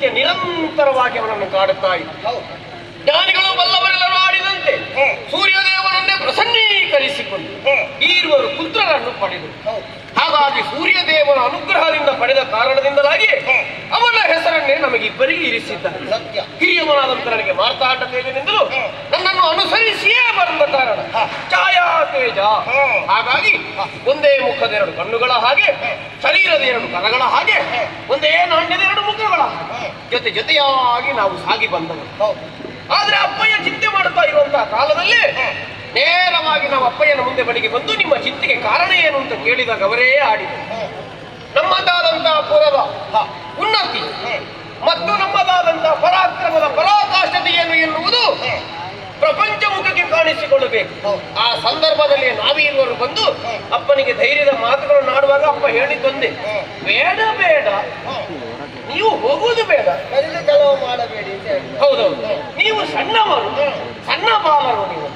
ನಿತ್ಯ ನಿರಂತರವಾಗಿ ಅವನನ್ನು ಕಾಡುತ್ತಾ ಇತ್ತು. ಜ್ಞಾನಿಗಳು ಬಲ್ಲವರೆಲ್ಲರೂ ಆಡಿದಂತೆ ಸೂರ್ಯದೇವನನ್ನೇ ಪ್ರಸನ್ನೀಕರಿಸಿಕೊಂಡು ಈರುವರು ಪುತ್ರರನ್ನು ಪಡೆದರು. ಹಾಗಾಗಿ ಸೂರ್ಯದೇವನ ಅನುಗ್ರಹದಿಂದ ಪಡೆದ ಕಾರಣದಿಂದಲಾಗಿ ಅವನ ಹೆಸರನ್ನೇ ನಮಗಿಬ್ಬರಿಗೆ ಇರಿಸಿದ್ದಾರೆ ಸತ್ಯ. ಹಿರಿಯವನಾದಂತ ನನಗೆ ಮಾರ್ತಾಟ ತೇಜನಿಂದಲೂ ನನ್ನನ್ನು ಅನುಸರಿಸಿಯೇ ಬಂದ ಕಾರಣ ಛಾಯಾ ತೇಜ. ಹಾಗಾಗಿ ಒಂದೇ ಮುಖದ ಎರಡು ಕಣ್ಣುಗಳ ಹಾಗೆ ಶರೀರದ ಎರಡು ಕರಗಳ ಹಾಗೆ ಒಂದೇ ನಾಣ್ಯದ ಎರಡು ಮುಖಗಳ ಹಾಗೆ. ಜೊತೆ ಜೊತೆಯಾಗಿ ನಾವು ಸಾಗಿ ಬಂದವರು. ಆದ್ರೆ ಅಪ್ಪಯ್ಯ ಚಿಂತೆ ಮಾಡುತ್ತಾ ಇರುವಂತಹ ಕಾಲದಲ್ಲಿ ನೇರವಾಗಿ ನಾವು ಅಪ್ಪಯ್ಯನ ಮುಂದೆ ಬಳಿಗೆ ಬಂದು ನಿಮ್ಮ ಚಿಂತೆಗೆ ಕಾರಣ ಏನು ಅಂತ ಕೇಳಿದಾಗ ಅವರೇ ಆಡಿದರು. ನಮ್ಮದಾದಂತಹ ಪುರದ ಕಾಣಿಸಿಕೊಳ್ಳಬೇಕು ಆ ಸಂದರ್ಭದಲ್ಲಿ ನಾವೀರುವರು ಬಂದು ಅಪ್ಪನಿಗೆ ಧೈರ್ಯದ ಮಾತುಗಳನ್ನು ಆಡುವಾಗ ಅಪ್ಪ ಹೇಳಿದ್ದೊಂದೇ ಬೇಡ ಬೇಡ. ನೀವು ಹೋಗುವುದು ಬೇಡ. ಮಾಡಬೇಡಿ ಹೌದೌದು. ನೀವು ಸಣ್ಣವರು ಸಣ್ಣ ಬಾಲರು ನೀವು.